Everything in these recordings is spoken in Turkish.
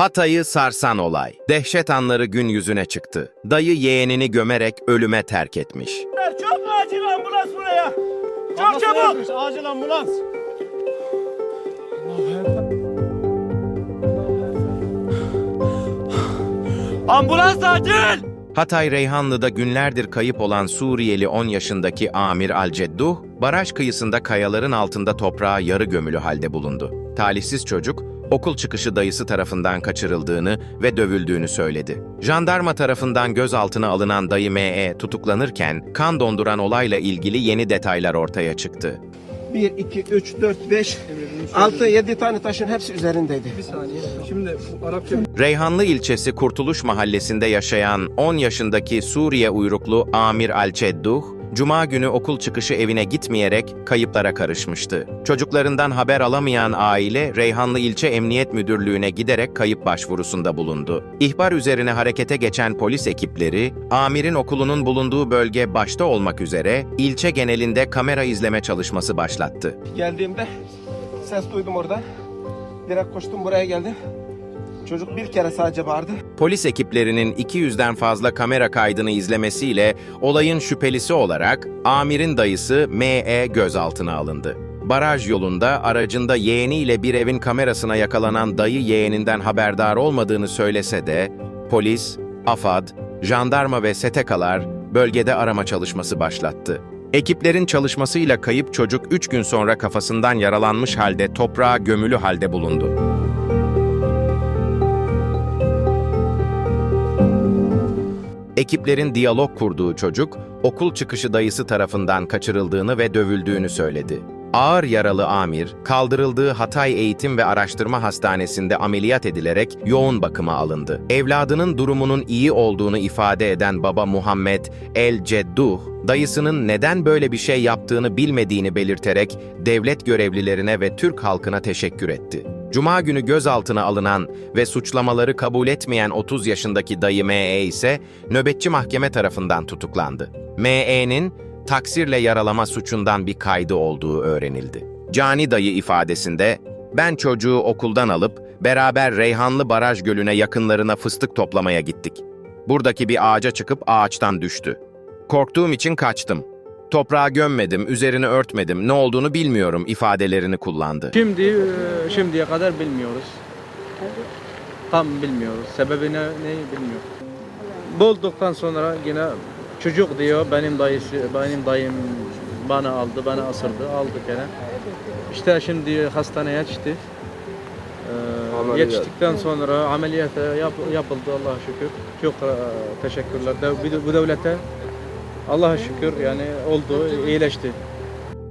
Hatay'ı sarsan olay. Dehşet anları gün yüzüne çıktı. Dayı yeğenini gömerek ölüme terk etmiş. Çok acil ambulans buraya. Çok çabuk. Acil ambulans. Ambulans acil. Hatay Reyhanlı'da günlerdir kayıp olan Suriyeli 10 yaşındaki Amir Alcedduh, baraj kıyısında kayaların altında toprağa yarı gömülü halde bulundu. Talihsiz çocuk, okul çıkışı dayısı tarafından kaçırıldığını ve dövüldüğünü söyledi. Jandarma tarafından gözaltına alınan dayı M.E. tutuklanırken, kan donduran olayla ilgili yeni detaylar ortaya çıktı. 1, 2, 3, 4, 5, 6, 7 tane taşın hepsi üzerindeydi. Şimdi bu Arapça Reyhanlı ilçesi Kurtuluş Mahallesi'nde yaşayan 10 yaşındaki Suriye uyruklu Amir Alçedduh, Cuma günü okul çıkışı evine gitmeyerek kayıplara karışmıştı. Çocuklarından haber alamayan aile Reyhanlı İlçe Emniyet Müdürlüğü'ne giderek kayıp başvurusunda bulundu. İhbar üzerine harekete geçen polis ekipleri, Amir'in okulunun bulunduğu bölge başta olmak üzere ilçe genelinde kamera izleme çalışması başlattı. Geldiğimde ses duydum orada. Direkt koştum buraya geldim. Çocuk bir kere sadece bağırdı. Polis ekiplerinin 200'den fazla kamera kaydını izlemesiyle olayın şüphelisi olarak amirin dayısı M.E. gözaltına alındı. Baraj yolunda aracında yeğeniyle bir evin kamerasına yakalanan dayı yeğeninden haberdar olmadığını söylese de polis, AFAD, jandarma ve STK'lar bölgede arama çalışması başlattı. Ekiplerin çalışmasıyla kayıp çocuk 3 gün sonra kafasından yaralanmış halde toprağa gömülü halde bulundu. Ekiplerin diyalog kurduğu çocuk, okul çıkışı dayısı tarafından kaçırıldığını ve dövüldüğünü söyledi. Ağır yaralı amir, kaldırıldığı Hatay Eğitim ve Araştırma Hastanesi'nde ameliyat edilerek yoğun bakıma alındı. Evladının durumunun iyi olduğunu ifade eden baba Muhammed El Cedduh, dayısının neden böyle bir şey yaptığını bilmediğini belirterek devlet görevlilerine ve Türk halkına teşekkür etti. Cuma günü gözaltına alınan ve suçlamaları kabul etmeyen 30 yaşındaki dayı M.E. ise nöbetçi mahkeme tarafından tutuklandı. M.E.'nin taksirle yaralama suçundan bir kaydı olduğu öğrenildi. Cani dayı ifadesinde, ben çocuğu okuldan alıp beraber Reyhanlı Baraj Gölü'ne yakınlarına fıstık toplamaya gittik. Buradaki bir ağaca çıkıp ağaçtan düştü. Korktuğum için kaçtım. Toprağa gömmedim, üzerini örtmedim, ne olduğunu bilmiyorum ifadelerini kullandı. Şimdi e, şimdiye kadar bilmiyoruz. Tam bilmiyoruz. Sebebi ne, neyi bilmiyoruz. Bulduktan sonra yine çocuk diyor benim dayısı benim dayım bana aldı, bana asırdı, aldı gene. İşte şimdi hastaneye yetişti. Ee, yetiştikten sonra ameliyata yap, yapıldı Allah'a şükür. Çok e, teşekkürler de, bu devlete. Allah'a şükür yani oldu, iyileşti.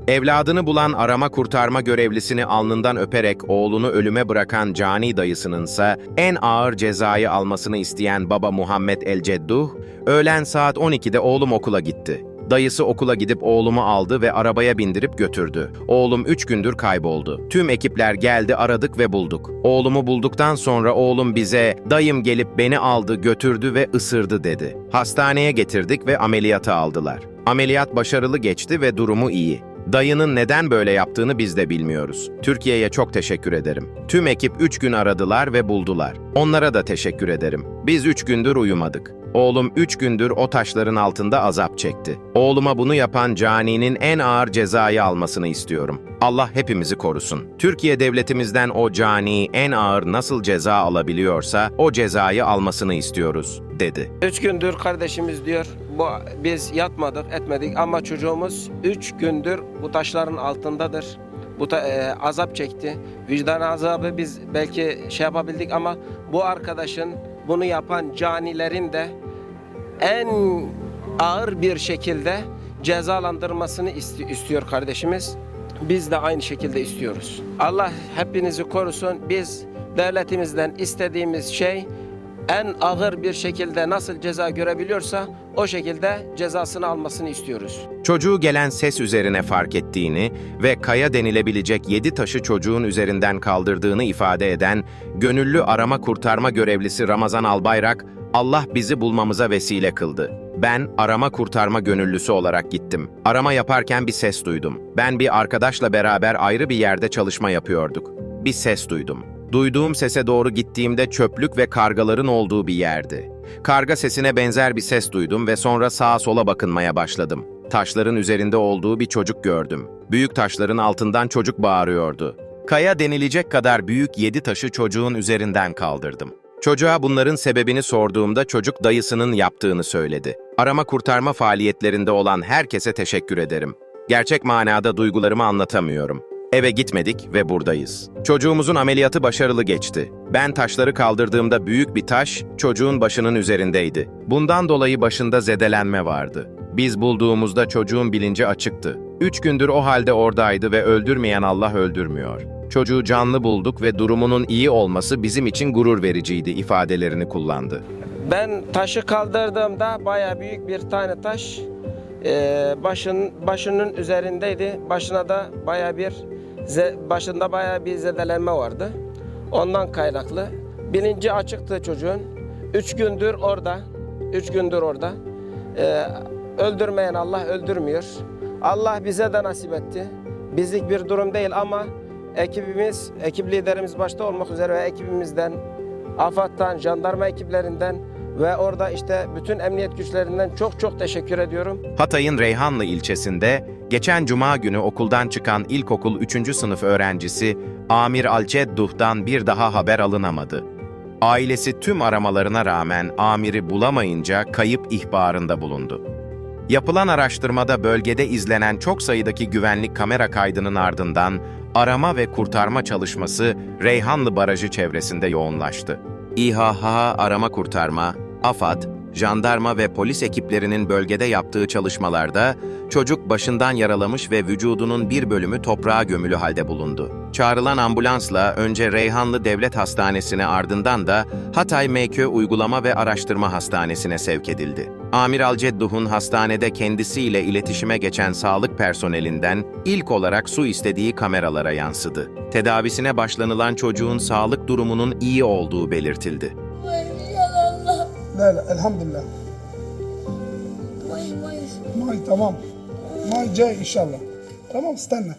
Evladını bulan arama kurtarma görevlisini alnından öperek oğlunu ölüme bırakan cani dayısınınsa en ağır cezayı almasını isteyen baba Muhammed El Cedduh, öğlen saat 12'de oğlum okula gitti. Dayısı okula gidip oğlumu aldı ve arabaya bindirip götürdü. Oğlum 3 gündür kayboldu. Tüm ekipler geldi aradık ve bulduk. Oğlumu bulduktan sonra oğlum bize dayım gelip beni aldı götürdü ve ısırdı dedi. Hastaneye getirdik ve ameliyata aldılar. Ameliyat başarılı geçti ve durumu iyi. Dayının neden böyle yaptığını biz de bilmiyoruz. Türkiye'ye çok teşekkür ederim. Tüm ekip 3 gün aradılar ve buldular. Onlara da teşekkür ederim. Biz 3 gündür uyumadık. Oğlum 3 gündür o taşların altında azap çekti. Oğluma bunu yapan caninin en ağır cezayı almasını istiyorum. Allah hepimizi korusun. Türkiye devletimizden o cani en ağır nasıl ceza alabiliyorsa o cezayı almasını istiyoruz, dedi. Üç gündür kardeşimiz diyor, bu biz yatmadık etmedik ama çocuğumuz üç gündür bu taşların altındadır. Bu ta- e, azap çekti. Vicdan azabı biz belki şey yapabildik ama bu arkadaşın bunu yapan canilerin de en ağır bir şekilde cezalandırmasını isti- istiyor kardeşimiz. Biz de aynı şekilde istiyoruz. Allah hepinizi korusun. Biz devletimizden istediğimiz şey en ağır bir şekilde nasıl ceza görebiliyorsa o şekilde cezasını almasını istiyoruz. Çocuğu gelen ses üzerine fark ettiğini ve kaya denilebilecek yedi taşı çocuğun üzerinden kaldırdığını ifade eden gönüllü arama kurtarma görevlisi Ramazan Albayrak, Allah bizi bulmamıza vesile kıldı. Ben arama kurtarma gönüllüsü olarak gittim. Arama yaparken bir ses duydum. Ben bir arkadaşla beraber ayrı bir yerde çalışma yapıyorduk. Bir ses duydum. Duyduğum sese doğru gittiğimde çöplük ve kargaların olduğu bir yerdi. Karga sesine benzer bir ses duydum ve sonra sağa sola bakınmaya başladım. Taşların üzerinde olduğu bir çocuk gördüm. Büyük taşların altından çocuk bağırıyordu. Kaya denilecek kadar büyük yedi taşı çocuğun üzerinden kaldırdım. Çocuğa bunların sebebini sorduğumda çocuk dayısının yaptığını söyledi. Arama kurtarma faaliyetlerinde olan herkese teşekkür ederim. Gerçek manada duygularımı anlatamıyorum. Eve gitmedik ve buradayız. Çocuğumuzun ameliyatı başarılı geçti. Ben taşları kaldırdığımda büyük bir taş çocuğun başının üzerindeydi. Bundan dolayı başında zedelenme vardı. Biz bulduğumuzda çocuğun bilinci açıktı. Üç gündür o halde oradaydı ve öldürmeyen Allah öldürmüyor. Çocuğu canlı bulduk ve durumunun iyi olması bizim için gurur vericiydi ifadelerini kullandı. Ben taşı kaldırdığımda baya büyük bir tane taş e, başın başının üzerindeydi. Başına da baya bir başında baya bir zedelenme vardı. Ondan kaynaklı. Bilinci açıktı çocuğun. Üç gündür orada. Üç gündür orada. E, öldürmeyen Allah öldürmüyor. Allah bize de nasip etti. Bizlik bir durum değil ama ekibimiz, ekip liderimiz başta olmak üzere ve ekibimizden AFAD'dan, jandarma ekiplerinden ve orada işte bütün emniyet güçlerinden çok çok teşekkür ediyorum. Hatay'ın Reyhanlı ilçesinde geçen cuma günü okuldan çıkan ilkokul 3. sınıf öğrencisi Amir Alcedduh'dan bir daha haber alınamadı. Ailesi tüm aramalarına rağmen Amir'i bulamayınca kayıp ihbarında bulundu. Yapılan araştırmada bölgede izlenen çok sayıdaki güvenlik kamera kaydının ardından arama ve kurtarma çalışması Reyhanlı Barajı çevresinde yoğunlaştı. İHH arama kurtarma, AFAD, jandarma ve polis ekiplerinin bölgede yaptığı çalışmalarda çocuk başından yaralamış ve vücudunun bir bölümü toprağa gömülü halde bulundu. Çağrılan ambulansla önce Reyhanlı Devlet Hastanesi'ne ardından da Hatay MK Uygulama ve Araştırma Hastanesi'ne sevk edildi. Amir Alcedduh'un hastanede kendisiyle iletişime geçen sağlık personelinden ilk olarak su istediği kameralara yansıdı. Tedavisine başlanılan çocuğun sağlık durumunun iyi olduğu belirtildi. لا لا الحمد لله مي مي ماي تمام ماي جاي ان شاء الله تمام استنى